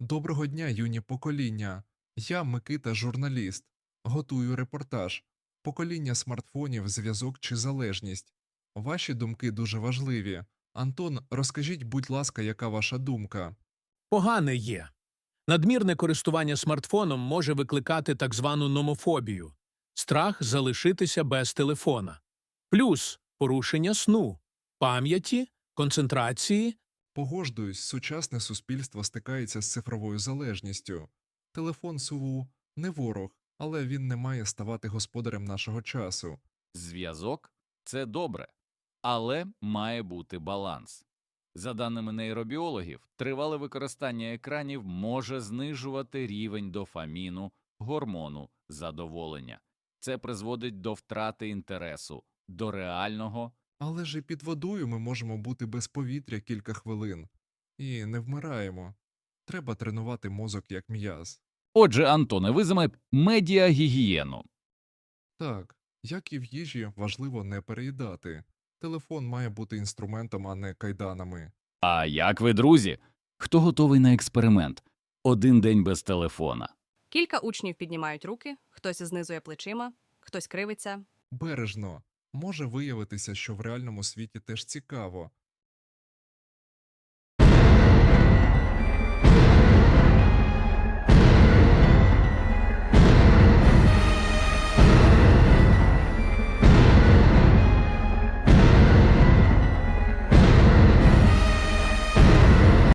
Доброго дня, юні покоління. Я Микита, журналіст. Готую репортаж. Покоління смартфонів, зв'язок чи залежність. Ваші думки дуже важливі. Антон, розкажіть, будь ласка, яка ваша думка? Погане є. Надмірне користування смартфоном може викликати так звану номофобію – страх залишитися без телефона. Плюс порушення сну, пам'яті, концентрації. Погоджуюсь, сучасне суспільство стикається з цифровою залежністю. Телефон СУВУ не ворог, але він не має ставати господарем нашого часу. Зв'язок це добре, але має бути баланс. За даними нейробіологів, тривале використання екранів може знижувати рівень дофаміну, гормону задоволення. Це призводить до втрати інтересу, до реального Але ж і під водою ми можемо бути без повітря кілька хвилин. І не вмираємо. Треба тренувати мозок як м'яз. Отже, Антоне, ви за ме- медіагігієну. Так, як і в їжі, важливо не переїдати. Телефон має бути інструментом, а не кайданами. А як ви, друзі? Хто готовий на експеримент? Один день без телефона. Кілька учнів піднімають руки, хтось знизує плечима, хтось кривиться. Бережно. Може виявитися, що в реальному світі теж цікаво,